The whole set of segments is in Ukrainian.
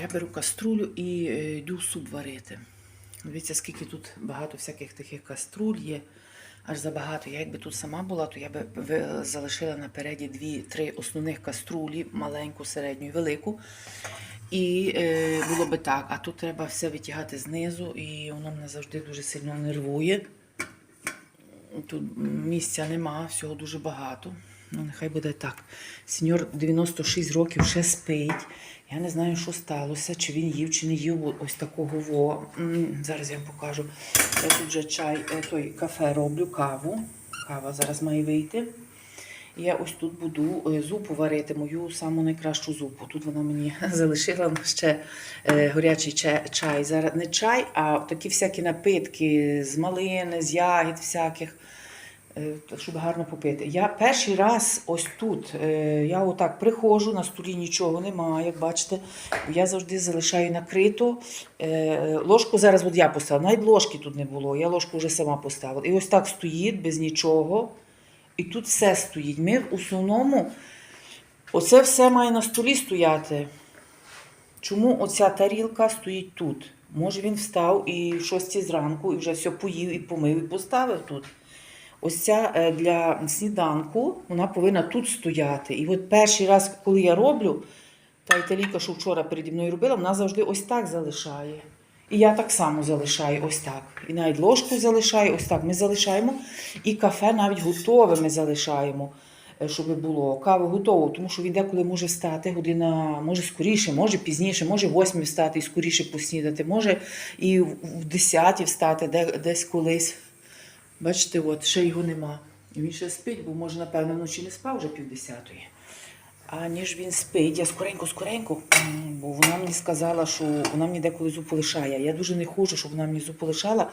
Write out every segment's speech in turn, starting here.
Я беру каструлю і е, йду суп варити. Дивіться, скільки тут багато всяких таких каструль є. Аж забагато. Я якби тут сама була, то я би ви- залишила напереді дві-три основних каструлі, маленьку, середню і велику. І е, було би так. А тут треба все витягати знизу, і воно мене завжди дуже сильно нервує. Тут місця нема, всього дуже багато. Ну, нехай буде так. Сеньор 96 років ще спить. Я не знаю, що сталося, чи він їв, чи не їв ось такого во. Зараз я вам покажу. Я тут вже чай, е, той кафе роблю, каву. Кава зараз має вийти. Я ось тут буду е, зупу варити, мою саму найкращу зупу. Тут вона мені залишила ще е, горячий чай. Зараз не чай, а такі всякі напитки з малини, з ягід всяких, щоб гарно попити. Я перший раз ось тут. е, Я отак приходжу, на столі нічого немає, як бачите. Я завжди залишаю накрито. Е, Ложку зараз от я поставила. Навіть ложки тут не було. Я ложку вже сама поставила. І ось так стоїть без нічого. І тут все стоїть. Ми в основному оце все має на столі стояти. Чому оця тарілка стоїть тут? Може він встав і в 6 зранку і вже все поїв і помив і поставив тут. Ось ця е, для сніданку вона повинна тут стояти. І от перший раз, коли я роблю, та італійка, що вчора переді мною робила, вона завжди ось так залишає. І я так само залишаю ось так. І навіть ложку залишаю, ось так. Ми залишаємо. І кафе навіть готове ми залишаємо, е, щоб було. Каву готову, тому що він деколи може встати година, може скоріше, може пізніше, може в 8 встати і скоріше поснідати, може і в в 10 встати, де, десь колись. Бачите, от ще його нема. Він ще спить, бо може, напевно, вночі не спав вже півдесятої. А ніж він спить, я скоренько, скоренько, бо вона мені сказала, що вона мені деколи зупу лишає. Я дуже не хочу, щоб вона мені зупу лишала,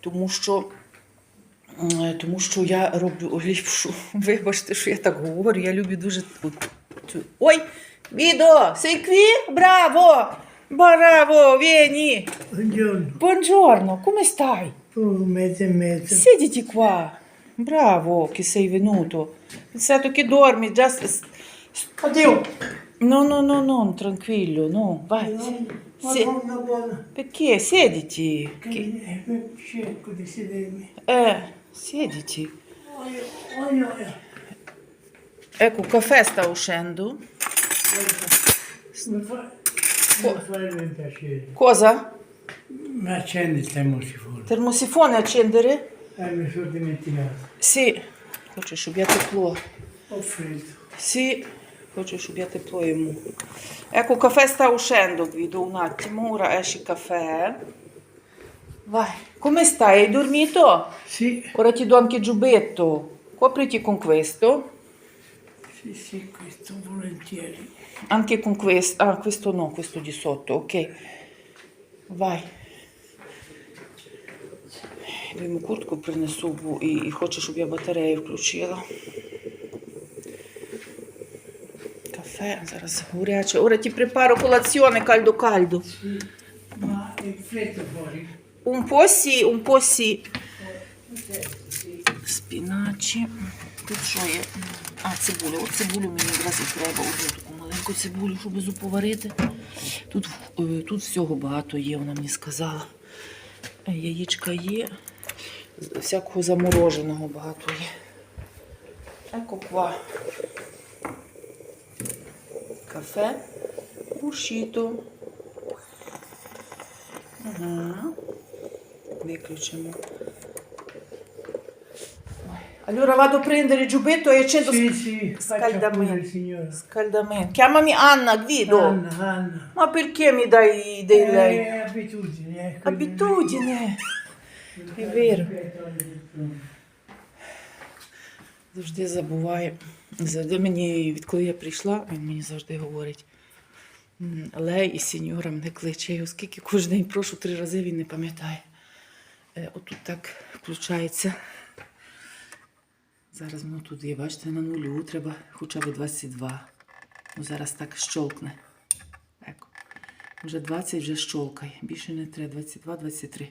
тому що, тому що я роблю ліпшу. Вибачте, що я так говорю. Я люблю дуже. Ой! Відо! Sei Браво! Браво! Buongiorno, Buongiorno, come stai? Oh, mezzo e mezzo. Siediti qua. Bravo che sei venuto. Pensato che dormi già. Addio! No, no, no, no, tranquillo, no, vai. Madonna buona, Perché? Siediti. che eh, cerco di sedermi. Eh, siediti. Oio. Ecco, il caffè sta uscendo. Mi fa, mi piacere. Cosa? Ma Accendi il termosifone. Termosifone accendere? Eh, mi sono dimenticato. Sì. Poi ci il tuo. Ho freddo. Sì. Poi ci asciughiate teplо e. Ecco, il caffè sta uscendo, Guido, un attimo. Ora esce il caffè. Vai. Come stai? Hai dormito? Sì. Ora ti do anche il giubbetto. Copriti con questo. Sì, sì, questo volentieri. Anche con questo. Ah, questo no, questo di sotto, ok. Vai. Я йому куртку принесу, і, і хоче, щоб я батарею включила. Кафе, зараз caldo caldo. Sì, ma è freddo fuori. Un po' sì. Спіначі. Тут що є? А, цибуля. От цибулю мені якраз і треба. Одну таку маленьку цибулю, щоб зупу варити. Тут, е, тут всього багато є, вона мені сказала. Яєчка є. Всякого замороженого багато є. Qua. Кафе. Uscito. Ага. Виключимо. Allora vado a prendere il giubbetto e accendo Sì, sì, scaldamento. Scaldamento. Chiamami Anna, Guido. Anna, Anna. Ma perché mi dai dei lei? Eh, abitudini, eh. quindi- Abitudine. Alle abitudini. Завжди забуває. Завжди мені, відколи я прийшла, він мені завжди говорить. Лей і сеньора мене кличе. І оскільки кожен день прошу три рази, він не пам'ятає. Е, Отут так включається. Зараз воно тут є, бачите, на нулю треба хоча б 22. Ну, зараз так щолкне. Еко. Вже 20 вже щолкає. Більше не треба. 22,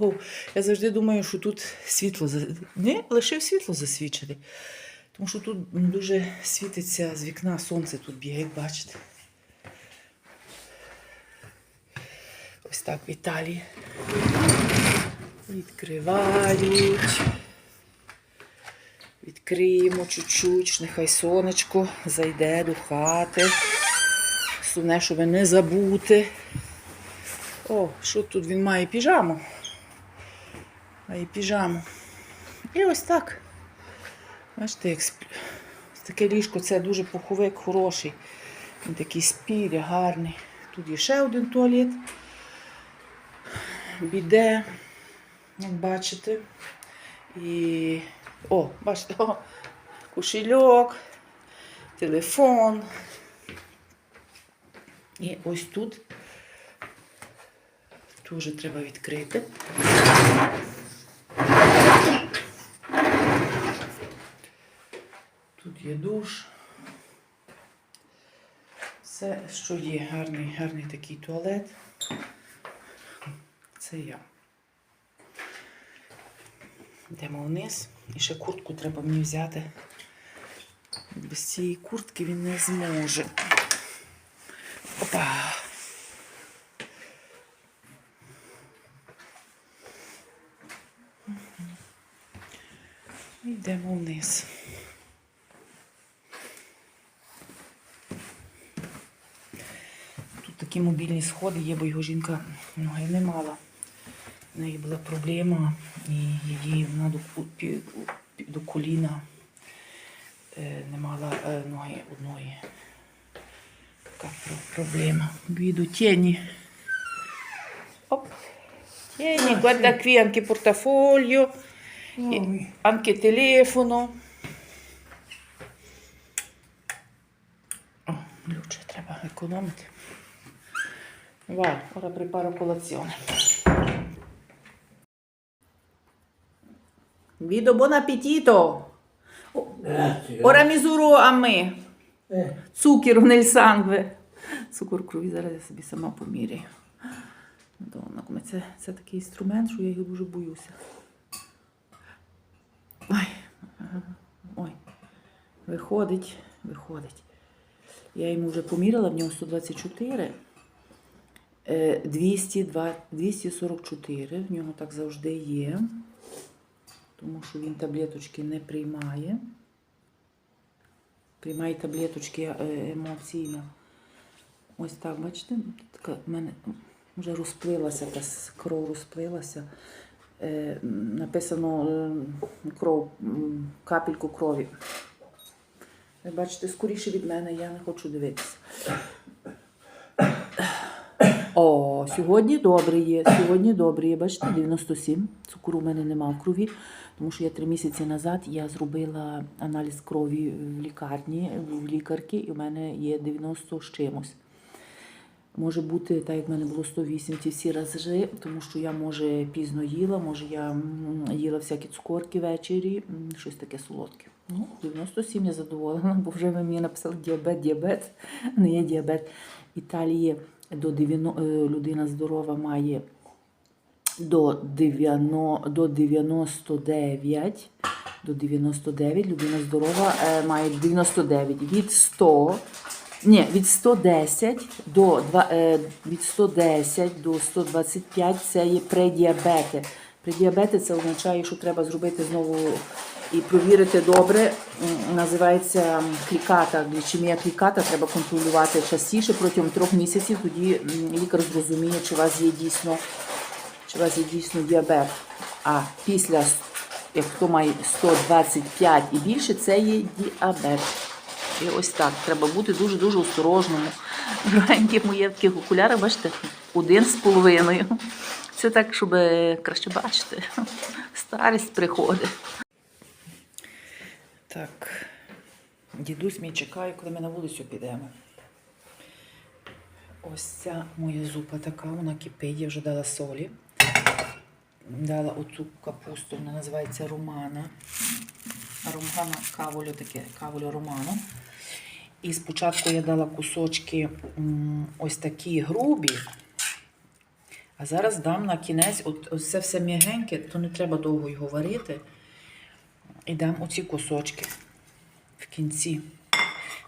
О, я завжди думаю, що тут світло не лишив світло засвічене. Тому що тут дуже світиться з вікна сонце тут б'є, як бачите. Ось так в Італії. Відкривають. Відкриємо чуть-чуть, нехай сонечко зайде до хати. Сумне, щоб не забути. О, що тут він має піжаму? Має піжаму. І ось так. Бачите, як. Ось Таке ліжко, це дуже пуховик хороший. Він такий спіря, гарний. Тут є ще один туалет. Біде, як бачите. І. О, бачите, о, кошельок, телефон. І ось тут теж треба відкрити. Тут є душ. Все, що є, гарний, гарний такий туалет. Це я. Йдемо вниз. І ще куртку треба мені взяти. Без цієї куртки він не зможе. Опа. Йдемо вниз. Тут такі мобільні сходи є, бо його жінка ноги не мала. В неї була проблема, і її вона до, до коліна е, не мала е, ноги одної. Така проблема. Vedo, tieni. Op. Tieni, guarda qui anche portafoglio, anche telefono. О, Luce, треба економити. Vai, ora preparo colazione. Guido, buon appetito! Grazie. Ora misuro a me. Eh, Цукеру nel sangue. Цукор крові зараз я собі сама поміряю. Madonna, come це, це такий інструмент, що я його дуже боюся. Ой, ой. Виходить, виходить. Я йому вже поміряла, в нього 124. Е, 202, 244, в нього так завжди є. Тому що він таблеточки не приймає. Приймає таблеточки е, емоційно. Ось так, бачите, така в мене вже розплилася, та кров розплилася. Е, написано е, кров, капельку крові. Ви бачите, скоріше від мене, я не хочу дивитися. О, сьогодні добре є. Сьогодні добре є. Бачите, 97. Цукру в мене нема в крові, тому що я три місяці назад я зробила аналіз крові в лікарні, в лікарки, і в мене є 90 з чимось. Може бути, так як в мене було 108 ті всі рази, тому що я, може, пізно їла, може, я їла всякі цукорки ввечері, щось таке солодке. Ну, 97 я задоволена, бо вже ви мені написали діабет, діабет, не є діабет. Італії до 90, е, людина здорова має до 90, до 99, до 99 людина здорова е, має 99 від 100, ні, від 110 до два- е, від 110 до 125 це є предіабети. Предіабети це означає, що треба зробити знову і провірити добре. Називається кліката, глічемія кліката. Треба контролювати частіше протягом трьох місяців. Тоді лікар зрозуміє, чи у вас є дійсно чи у вас є дійсно діабет. А після, як хто має 125 і більше, це є діабет. І ось так. Треба бути дуже-дуже осторожному. Дорогенькі моє в таких окулярах, бачите, один з половиною. Це так, щоб краще бачити. Старість приходить. Так. Дідусь мій чекає, коли ми на вулицю підемо. Ось ця моя зупа така, вона кипить, я вже дала солі. Дала оцю капусту, вона називається румана. Румана каволю таке, каволю руману. І спочатку я дала кусочки ось такі грубі. А зараз дам на кінець, от, ось це все м'ягеньке, то не треба довго його варити. І дам оці кусочки. в кінці.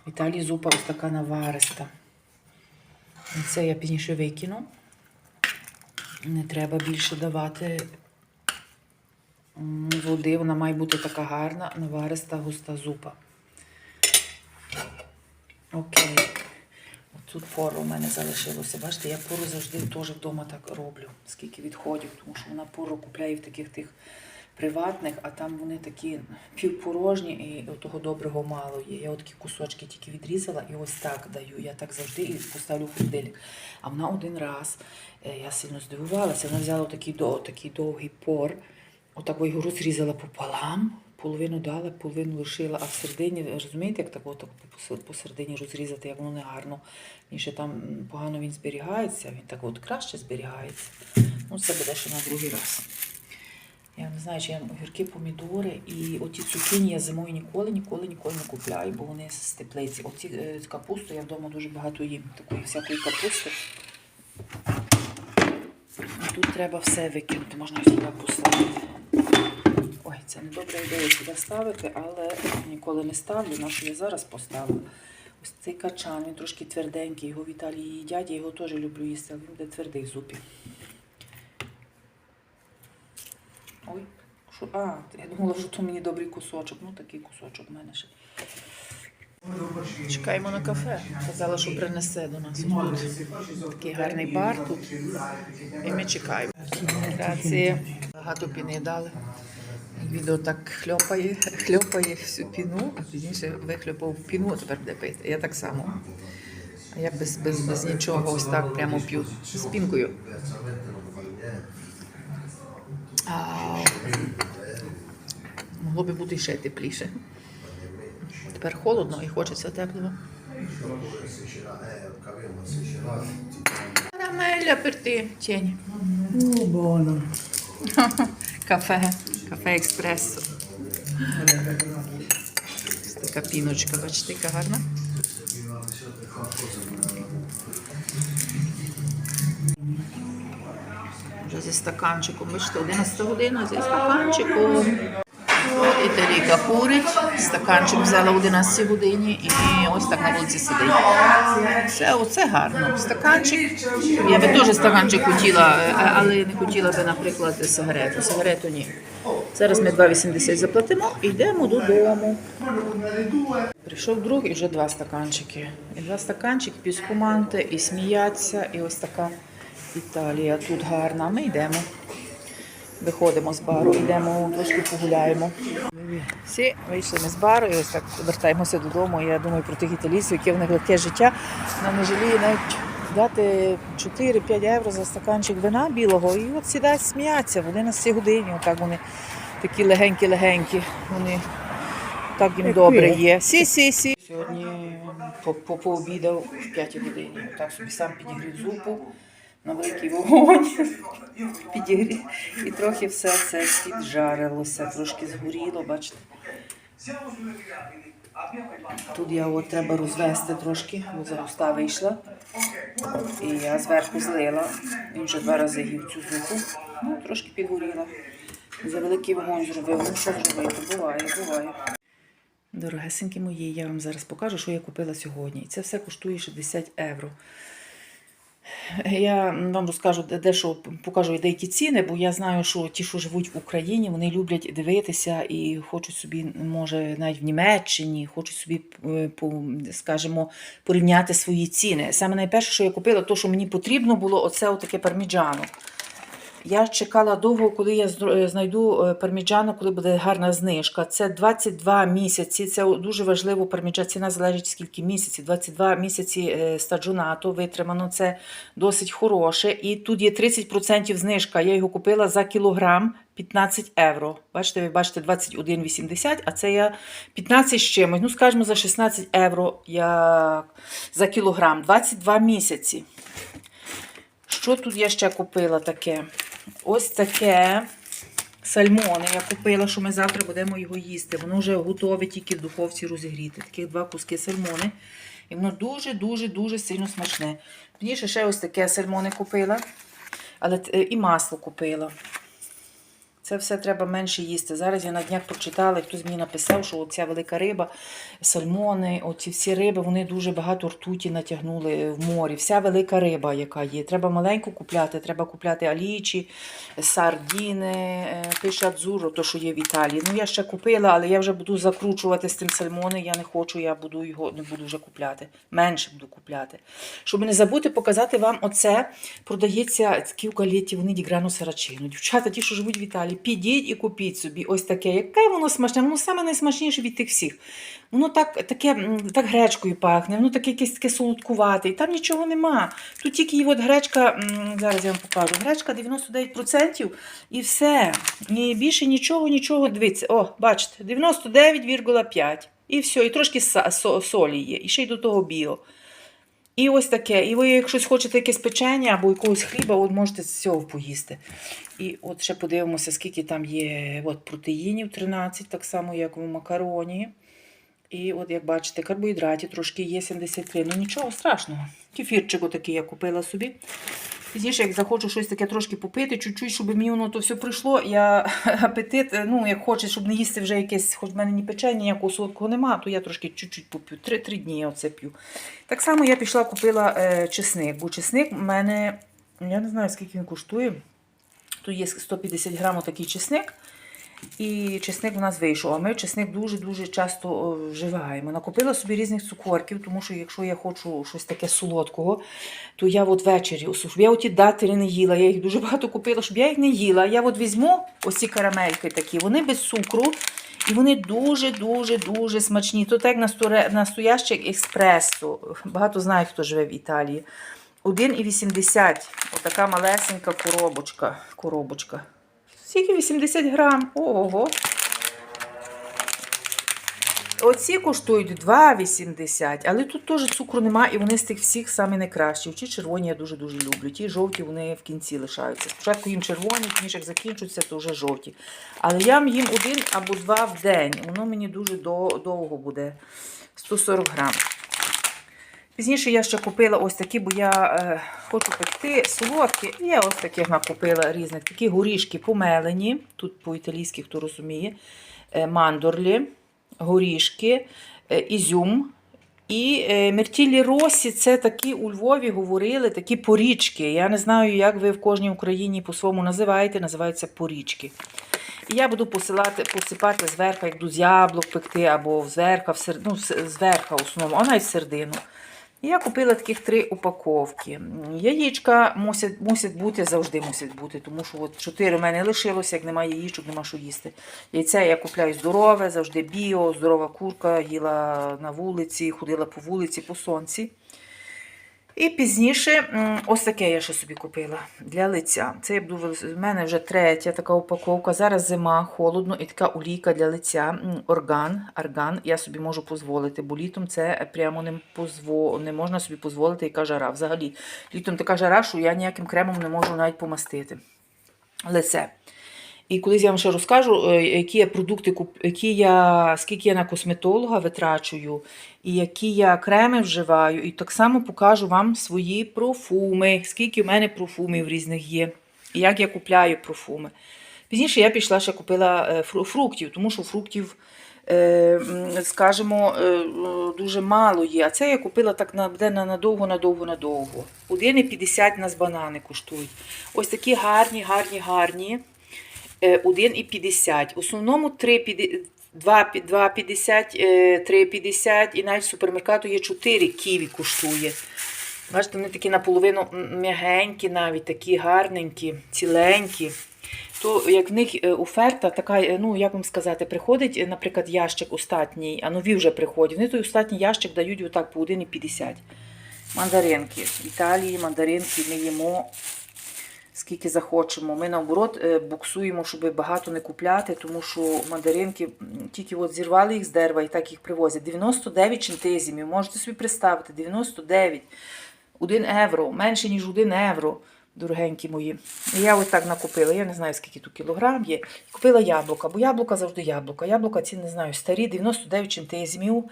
В Італії зупа ось така навариста. І Це я пізніше викину. Не треба більше давати води. Вона має бути така гарна, навариста, густа зупа. Окей. Тут пору у мене залишилося. Бачите, я пору завжди теж вдома так роблю, скільки відходів, тому що вона пору купляє в таких тих приватних, а там вони такі півпорожні і того доброго мало є. Я такі кусочки тільки відрізала і ось так даю. Я так завжди і поставлю в холодильник. А вона один раз, е, я сильно здивувалася, вона взяла такий, такий довгий пор, отак його розрізала пополам, половину дала, половину лишила, а всередині, розумієте, як так от посередині розрізати, як воно не гарно. Ніж там погано він зберігається, він так от краще зберігається. Ну, це буде ще на другий раз. Я не знаю, чи я огірки, помідори і оті цукіні я зимою ніколи, ніколи, ніколи не купляю, бо вони з теплиці. Оці е, капусту я вдома дуже багато їм, такої всякої капусти. І тут треба все викинути, можна сюди поставити. Ой, це не добра ідея сюди ставити, але ніколи не ставлю, на що я зараз поставила. Ось цей качан, він трошки тверденький, його в Італії їдять, я його теж люблю їсти, але він буде твердий в зупі. Ой, що? А, я думала, що то мені добрий кусочок. Ну такий кусочок в мене ще. Чекаємо на кафе. Казала, що принесе до нас. Тут такий гарний бар тут. І ми чекаємо. Грації. Багато піни дали. Відео так хльопає, хльопає всю піну, а пізніше вихльопав піну, а тепер буде пити. Я так само. А я без, без, без нічого ось так прямо п'ю з пінкою. А, могло би бути ще тепліше. Тепер холодно і хочеться теплого. Oh, buono. Кафе, кафе експресо. Така піночка, бачите, яка гарна. Зі стаканчиком. Бачите, 11 година зі стаканчиком. От Італійка курить, стаканчик взяла в 11 годині і ось так на вулиці сидить. Це, оце гарно. Стаканчик. Я би теж стаканчик хотіла, е, але не хотіла би, наприклад, сигарету. Сигарету ні. Зараз ми 2,80 заплатимо і йдемо додому. Прийшов друг і вже два стаканчики. І два стаканчики, піскуманти, і сміяться, і ось така Італія тут гарна. Ми йдемо. Виходимо з бару, йдемо трошки погуляємо. Всі вийшли ми з бару і ось так вертаємося додому. Я думаю про тих італійців, яке в них легке життя. Нам не жаліє навіть дати 4-5 євро за стаканчик вина білого. І от сідають, сміяться в 11 годині. Отак вони такі легенькі-легенькі. Вони так їм добре є. Сі, сі, сі. Сьогодні по- по- пообідав в 5 годині. Так собі сам підігрів зупу на великий вогонь. Підігрів. І трохи все це піджарилося, трошки згоріло, бачите. Тут я от треба розвести трошки, бо загуста вийшла. І я зверху злила. Він вже два рази їв цю зупу. Ну, трошки підгоріла. За великий вогонь зробив. Ну, що зробити? Буває, буває. Дорогесенькі мої, я вам зараз покажу, що я купила сьогодні. І це все коштує 60 євро. Я вам розкажу де- дещо покажу деякі ціни, бо я знаю, що ті, що живуть в Україні, вони люблять дивитися і хочуть собі, може, навіть в Німеччині, хочуть собі, е, скажімо, порівняти свої ціни. Саме найперше, що я купила, то, що мені потрібно було, оце отаке парміджано. Я чекала довго, коли я е, знайду е, парміджано, коли буде гарна знижка. Це 22 місяці. Це дуже важливо. Парміджа ціна залежить скільки місяців. 22 місяці е, стаджонато витримано. Це досить хороше. І тут є 30% знижка. Я його купила за кілограм 15 євро. Бачите, ви бачите 21,80, а це я 15 з чимось. Ну, скажімо, за 16 євро я за кілограм. 22 місяці. Що тут я ще купила таке? Ось таке сальмони я купила, що ми завтра будемо його їсти. Воно вже готове тільки в духовці розігріти. Таких два куски сальмони. І воно дуже-дуже-дуже сильно смачне. Пізніше ще ось таке сальмони купила, але і масло купила. Це все треба менше їсти. Зараз я на днях прочитала, хтось мені написав, що ця велика риба, сальмони, оці всі риби, вони дуже багато ртуті натягнули в морі. Вся велика риба, яка є. Треба маленьку купляти, треба купляти алічі, сардіни, е, пише то що є в Італії. Ну я ще купила, але я вже буду закручувати з тим сальмони. Я не хочу, я буду його не буду вже купляти. Менше буду купляти. Щоб не забути показати вам оце. Продається такі в галеті, вони діграну сарачину. Дівчата, ті, що живуть в Італії, підіть і купіть собі ось таке. Яке воно смачне? Воно саме найсмачніше від тих всіх. Воно так, таке, так гречкою пахне, воно таке якесь таке солодкувате. І там нічого нема. Тут тільки от гречка, зараз я вам покажу, гречка 99% і все. І більше нічого, нічого. Дивіться, о, бачите, 99,5. І все, і трошки солі є, і ще й до того біо. І ось таке. І ви, якщо хочете якесь печення або якогось хліба, от можете з цього поїсти. І от ще подивимося, скільки там є от, протеїнів 13, так само, як в макароні. І от, як бачите, карбоїдратів трошки є 73. Ну нічого страшного. Кефірчик отакий я купила собі. Пізніше, як захочу щось таке трошки попити, чуть-чуть, щоб мені воно то все прийшло, я апетит, ну, як хоче, щоб не їсти вже якесь, хоч в мене ні печення, ніякого солодкого нема, то я трошки чуть-чуть поп'ю. Три, три дні я оце п'ю. Так само я пішла купила е, чесник, бо чесник в мене, я не знаю, скільки він коштує. Тут є 150 грамів такий чесник. І чесник у нас вийшов. А ми чесник дуже-дуже часто вживаємо. Накупила собі різних цукорків, тому що якщо я хочу щось таке солодкого, то я от ввечері, щоб я оті датері не їла, я їх дуже багато купила, щоб я їх не їла. Я от візьму ось ці карамельки такі, вони без цукру. І вони дуже-дуже дуже смачні. Тут як настоящий експресо. Багато знають, хто живе в Італії. 1,80. Отака малесенька коробочка. коробочка. Скільки 80 грам. Ого. Оці коштують 2,80, але тут теж цукру нема, і вони з тих всіх самі найкращі. Ті червоні я дуже-дуже люблю. Ті жовті вони в кінці лишаються. Спочатку їм червоні, пізніше як закінчуються, то вже жовті. Але я їм один або два в день. Воно мені дуже довго буде. 140 грам. Пізніше я ще купила ось такі, бо я е, хочу пекти солодкі. Я ось таких накупила різних. Такі горішки помелені. Тут по-італійськи, хто розуміє. Е, мандорлі, горішки, е, ізюм. І е, мертілі росі це такі у Львові говорили, такі порічки. Я не знаю, як ви в кожній Україні по-своєму називаєте, називаються порічки. І я буду посилати, посипати зверху, як буду з яблук пекти, або зверху, ну, зверху в основному, а навіть середину. Я купила таких три упаковки. Яєчка мусять, мусять бути, завжди мусять бути, тому що от чотири в мене лишилося, як немає яєчок, нема що їсти. Яйця я купляю здорове, завжди біо, здорова курка, їла на вулиці, ходила по вулиці, по сонці. І пізніше ось таке я ще собі купила для лиця. Це в мене вже третя така упаковка. Зараз зима, холодно, і така олійка для лиця. Орган, арган. Я собі можу дозволити, бо літом це прямо не, позво, не можна собі дозволити, яка жара. Взагалі, літом така жара, що я ніяким кремом не можу навіть помастити лице. І колись я вам ще розкажу, е, які я продукти які я, скільки я на косметолога витрачую, і які я креми вживаю. І так само покажу вам свої профуми, скільки в мене профумів різних є, і як я купляю профуми. Пізніше я пішла ще купила е, фруктів, тому що фруктів, е, скажімо, дуже мало є. А це я купила так на, надовго, надовго, надовго. 1,50 нас банани коштують. Ось такі гарні, гарні, гарні. Е, 1,50. В основному 3,50, 2,50, 2,50, е, 3,50 і навіть в супермеркату є 4 ківі коштує. Бачите, вони такі наполовину м'ягенькі, навіть такі гарненькі, ціленькі. То як в них е, оферта така, е, ну як вам сказати, приходить, е, наприклад, ящик остатній, а нові вже приходять. Вони той остатній ящик дають отак по 1,50. Мандаринки. В Італії мандаринки ми їмо скільки захочемо. Ми наоборот е, буксуємо, щоб багато не купляти, тому що мандаринки тільки от зірвали їх з дерева і так їх привозять. 99 чентизімів, можете собі представити, 99. 1 євро, менше, ніж 1 євро, дорогенькі мої. Я ось так накупила, я не знаю, скільки тут кілограм є. Купила яблука, бо яблука завжди яблука. Яблука ці, не знаю, старі, 99 чентизмів.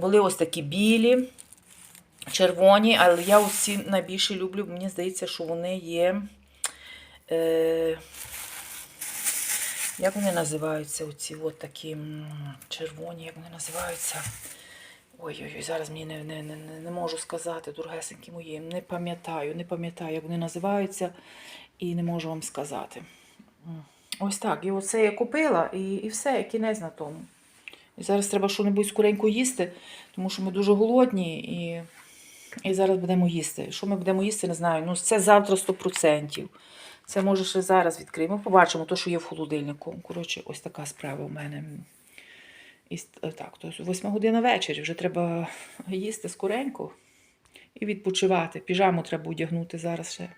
Були ось такі білі, червоні, але я ці найбільше люблю, мені здається, що вони є. Е, Як вони називаються? Оці от такі червоні, як вони називаються? Ой-ой-ой, зараз мені не, не, не, не- можу сказати, дорогесенькі мої. Не пам'ятаю, не пам'ятаю, як вони називаються, і не можу вам сказати. Ось так. І оце я купила, і, і все, кінець на тому. І зараз треба що-небудь скоренько їсти, тому що ми дуже голодні і, і зараз будемо їсти. Що ми будемо їсти, не знаю. Ну, це завтра 100%. Це може ще зараз відкриємо. Побачимо те, що є в холодильнику. Коротше, ось така справа у мене. І е, так, то восьма година ввечері. Вже треба їсти скоренько і відпочивати. Піжаму треба одягнути зараз ще.